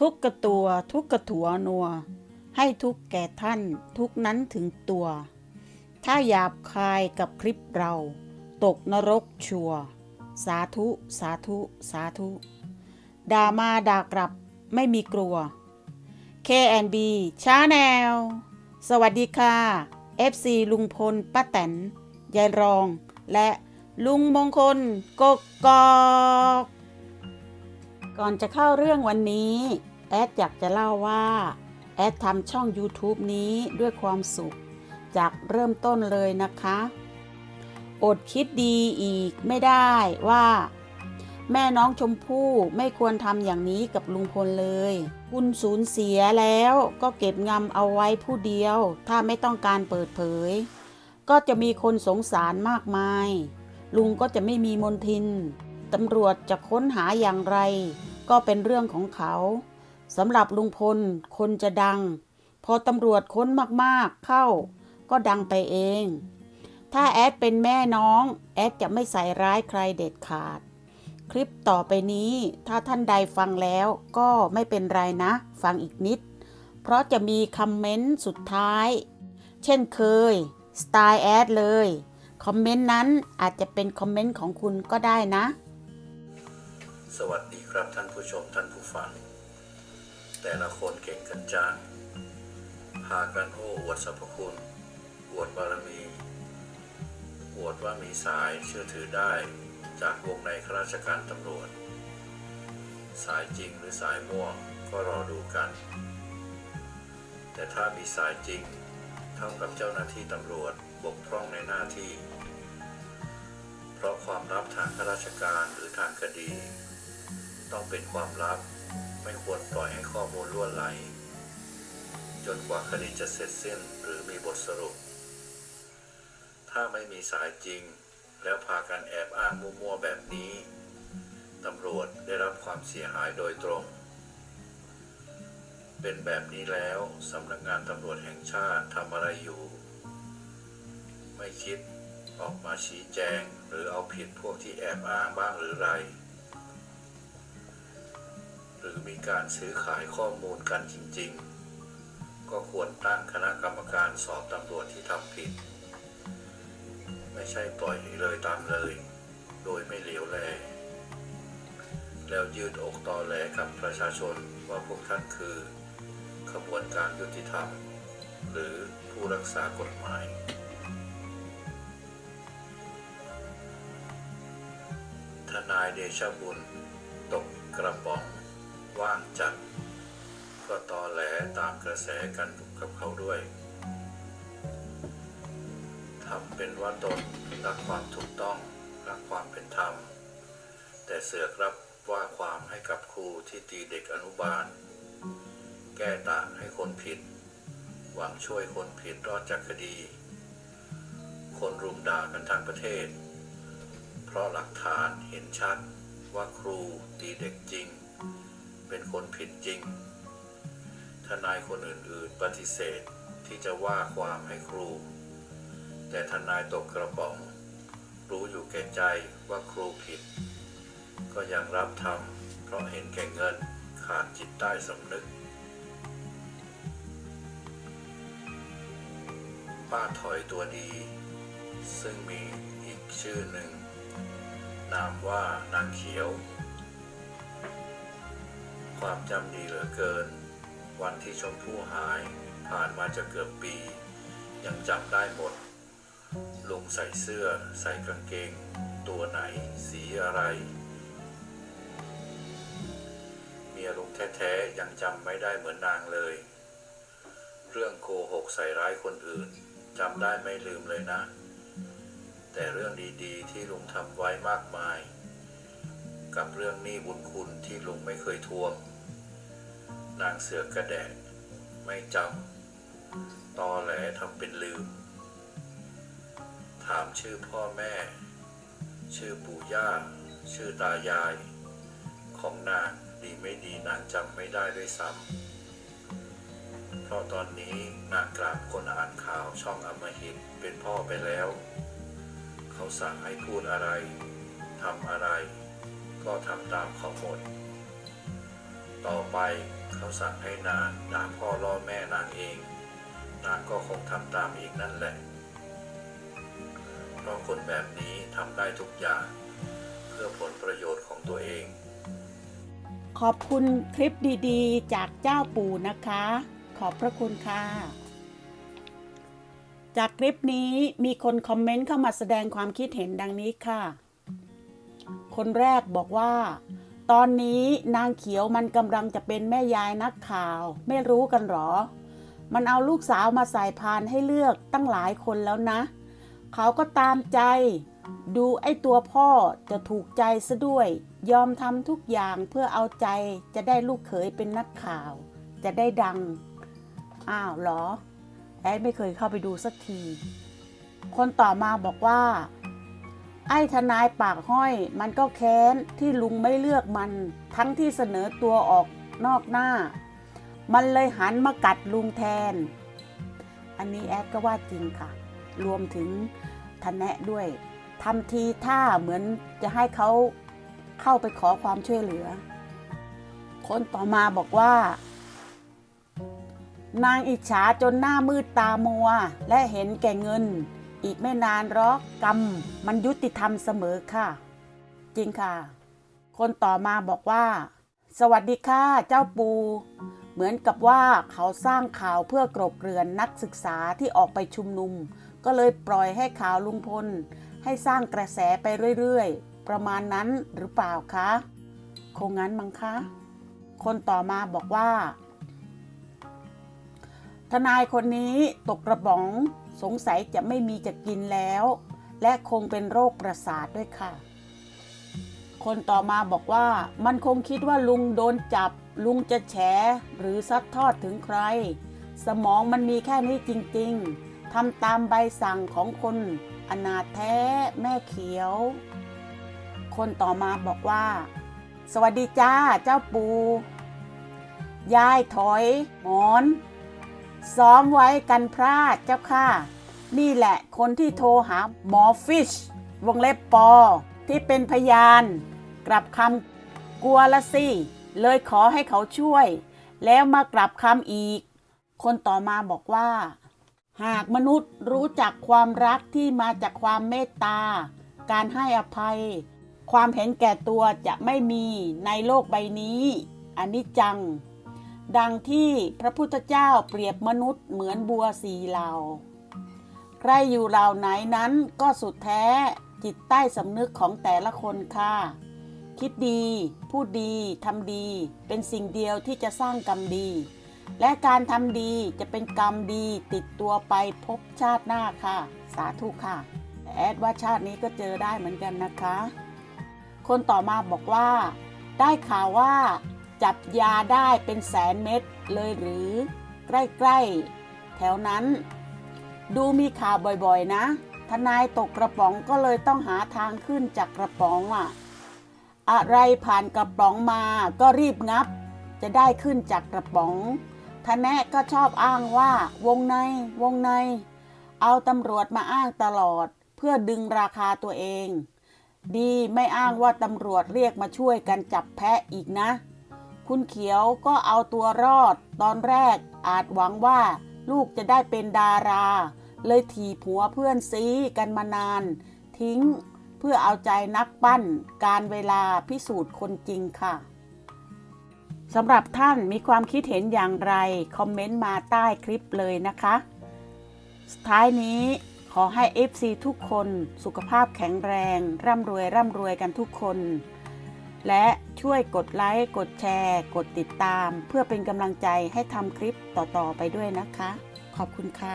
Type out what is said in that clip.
ทุกกระตัวทุกกระถัวนัว ให้ทุกแก่ท่านทุกนั้นถึงตัว ถ้าหยาบคายกับคลิปเรา ตกนรกชัว สาธุ สาธุ สาธุ ด่ามาด่ากลับไม่มีกลัว K&B Channel สวัสดีค่ะ FC ลุงพลป้าแตนยายรอง และลุงมงคลกกอก ก่อนจะเข้าเรื่องวันนี้ แอดอยากจะเล่าว่า แอดทำช่อง YouTube นี้ด้วยความสุข จากเริ่มต้นเลยนะคะ อดคิดดีอีกไม่ได้ว่า แม่น้องชมพู่ไม่ควรทำอย่างนี้กับลุงพลเลย คุณสูญเสียแล้วก็เก็บงำเอาไว้ผู้เดียว ถ้าไม่ต้องการเปิดเผย ก็จะมีคนสงสารมากมาย ลุงก็จะไม่มีมนทิน ตำรวจจะค้นหาอย่างไร ก็เป็นเรื่องของเขาสำหรับลุงพลคนจะดัง พอตำรวจค้นมากๆเข้า ก็ดังไปเอง ถ้าแอดเป็นแม่น้อง แอดจะไม่ใส่ร้ายใครเด็ดขาด คลิปต่อไปนี้ถ้าท่านใดฟังแล้วก็ไม่เป็นไรนะ ฟังอีกนิด เพราะจะมีคอมเมนต์สุดท้าย เช่นเคยสไตล์แอดเลยคอมเมนต์นั้นอาจจะเป็นคอมเมนต์ของคุณก็ได้นะ สวัสดีครับท่านผู้ชมท่านผู้ฟัง แต่ละคนเก่งกันจังพากันโอ้อวดสรรพคุณอวดบารมีอวดว่ามีสายเชื่อถือได้จากวงในข้าราชการตำรวจ สายจริงหรือสายม่วงก็รอดูกัน แต่ถ้ามีสายจริงเท่ากับเจ้าหน้าที่ตำรวจบกพร่องในหน้าที่ เพราะความลับทางข้าราชการหรือทางคดี ต้องเป็นความลับ ไม่ควรปล่อยให้ข้อมูลล่วไหล จนกว่าคดีจะเสร็จสิ้นหรือมีบทสรุป ถ้าไม่มีสายจริง แล้วพากันแอบอ้างมั่วๆแบบนี้ตำรวจได้รับความเสียหายโดยตรง เป็นแบบนี้แล้วสำนักงานตำรวจแห่งชาติทำอะไรอยู่ ไม่คิดออกมาชี้แจงหรือเอาผิดพวกที่แอบอ้างบ้างหรือไร รือมีการซื้อขายข้อมูลกันจริง ๆ ก็ควรตั้งคณะกรรมการสอบตำรวจที่ทำผิด ไม่ใช่ปล่อยเลยตามเลย โดยไม่เหลียวแล แล้วยืดอกต่อแหลกับประชาชนว่าพวกท่านคือขบวนการยุติธรรม หรือผู้รักษากฎหมายทนายเดชบุญตกกระป๋อง ว่างจัด ก็ตอแหลตามกระแสกันกับเขาด้วยทำเป็นว่าตนรักความถูกต้องรักความเป็นธรรม แต่เสือกรับว่าความให้กับครูที่ตีเด็กอนุบาล แก้ต่างให้คนผิด หวังช่วยคนผิดรอดจากคดี คนรุมด่ากันทั้งประเทศ เพราะหลักฐานเห็นชัดว่าครูตีเด็กจริง เป็นคนผิดจริง ทนายคนอื่นๆ ปฏิเสธที่จะว่าความให้ครู แต่ทนายตกกระป๋อง รู้อยู่แก่ใจว่าครูผิด ก็ยังรับทำเพราะเห็นแก่เงินขาดจิตใต้สำนึก ป้าถอยตัวดี ซึ่งมีอีกชื่อหนึ่ง นามว่านางเขียว ความจำดีเหลือเกิน วันที่ชมพู่หายผ่านมาจะเกือบปี ยังจำได้หมด ลุงใส่เสื้อ ใส่กางเกง ตัวไหน สีอะไร เมียลุงแท้ๆ ยังจำไม่ได้เหมือนนางเลย เรื่องโกหกใส่ร้ายคนอื่นจำได้ไม่ลืมเลยนะ แต่เรื่องดีๆ ที่ลุงทำไว้มากมาย กับเรื่องหนี้บุญคุณที่ลุงไม่เคยทวง นางเสือกระแดะไม่จำตอแหลทำเป็นลืม ถามชื่อพ่อแม่ ชื่อปู่ย่า ชื่อตายาย ของนางดีไม่ดีนางจำไม่ได้ด้วยซ้ำเพราะตอนนี้นางกราบคนอ่านข่าวช่องอมหิตเป็นพ่อไปแล้ว เขาสั่งให้พูดอะไรทำอะไร ก็ทำตามเขาหมด ต่อไปเขาสั่งให้นางด่าพ่อล่อแม่นางเอง นางก็คงทำตามอีกนั่นแหละเพราะคนแบบนี้ทำได้ทุกอย่าง เพื่อผลประโยชน์ของตัวเอง ขอบคุณคลิปดีๆ จากเจ้าปู่นะคะ ขอบพระคุณค่ะ จากคลิปนี้มีคนคอมเมนต์เข้ามาแสดงความคิดเห็นดังนี้ค่ะ คนแรกบอกว่า ตอนนี้นางเขียวมันกำลังจะเป็นแม่ยายนักข่าว ไม่รู้กันหรอ มันเอาลูกสาวมาใส่พานให้เลือกตั้งหลายคนแล้วนะ เขาก็ตามใจ ดูไอ้ตัวพ่อจะถูกใจซะด้วย ยอมทำทุกอย่างเพื่อเอาใจจะได้ลูกเขยเป็นนักข่าว จะได้ดัง อ้าวหรอ แอดไม่เคยเข้าไปดูสักที คนต่อมาบอกว่า ไอ้ทนายปากห้อย มันก็แค้นที่ลุงไม่เลือกมัน ทั้งที่เสนอตัวออกนอกหน้า มันเลยหันมากัดลุงแทน อันนี้แอดก็ว่าจริงค่ะ รวมถึงทนแนะด้วยทำทีท่าเหมือนจะให้เขาเข้าไปขอความช่วยเหลือ คนต่อมาบอกว่า นางอิจฉาจนหน้ามืดตามัว และเห็นแก่เงิน อีกไม่นานหรอกกรรมมันยุติธรรมเสมอค่ะ จริงค่ะ คนต่อมาบอกว่า สวัสดีค่ะเจ้าปู เหมือนกับว่าเขาสร้างข่าวเพื่อกรบเกลื่อนนักศึกษาที่ออกไปชุมนุม ก็เลยปล่อยให้ข่าวลุงพล ให้สร้างกระแสไปเรื่อยๆ ประมาณนั้นหรือเปล่าคะคงงั้นมั้งคะคนต่อมาบอกว่า ทนายคนนี้ตกกระป๋อง สงสัยจะไม่มีจะกินแล้ว และคงเป็นโรคประสาทด้วยค่ะ คนต่อมาบอกว่ามันคงคิดว่าลุงโดนจับ ลุงจะแฉหรือซัดทอดถึงใคร สมองมันมีแค่นี้จริงๆทำตามใบสั่งของคนอนาถแท้แม่เขียว คนต่อมาบอกว่า สวัสดีจ้าเจ้าปู ยายถอย หมอน ซ้อมไว้กันพลาดเจ้าค่ะ นี่แหละคนที่โทรหาหมอฟิช วงเล็บปอ ที่เป็นพยาน กลับคำกลัวละสิ เลยขอให้เขาช่วย แล้วมากลับคำอีก คนต่อมาบอกว่า หากมนุษย์รู้จักความรักที่มาจากความเมตตา การให้อภัย ความเห็นแก่ตัวจะไม่มีในโลกใบนี้อันนี้จัง ดังที่พระพุทธเจ้าเปรียบมนุษย์เหมือนบัวสีเหลาใครอยู่เหล่าไหนนั้นก็สุดแท้จิตใต้สำนึกของแต่ละคนค่ะ คิดดี พูดดีทำดี เป็นสิ่งเดียวที่จะสร้างกรรมดี และการทำดีจะเป็นกรรมดี ติดตัวไปพบชาติหน้าค่ะ สาธุค่ะแต่แอดว่าชาตินี้ก็เจอได้เหมือนกันนะคะ คนต่อมาบอกว่า ได้ข่าวว่า จับยาได้เป็นแสนเม็ดเลยหรือ ใกล้ๆ แถวนั้น ดูมีข่าวบ่อยๆนะ ทนายตกกระป๋องก็เลยต้องหาทางขึ้นจากกระป๋องอะอะไรผ่านกระป๋องมาก็รีบงับ จะได้ขึ้นจากกระป๋องทนแนะก็ชอบอ้างว่าวงในวงใน เอาตำรวจมาอ้างตลอด เพื่อดึงราคาตัวเอง ดีไม่อ้างว่าตำรวจเรียกมาช่วยกันจับแพะอีกนะ คุณเขียวก็เอาตัวรอด ตอนแรกอาจหวังว่าลูกจะได้เป็นดารา เลยถีบหัวเพื่อนซีกันมานาน ทิ้งเพื่อเอาใจนักปั้น การเวลาพิสูจน์คนจริงค่ะสำหรับท่านมีความคิดเห็นอย่างไร คอมเมนต์มาใต้คลิปเลยนะคะสุดท้ายนี้ขอให้ FC ทุกคนสุขภาพแข็งแรง ร่ำรวย ร่ำรวยกันทุกคน และช่วยกดไลค์ กดแชร์ กดติดตาม เพื่อเป็นกำลังใจให้ทำคลิปต่อๆไปด้วยนะคะ ขอบคุณค่ะ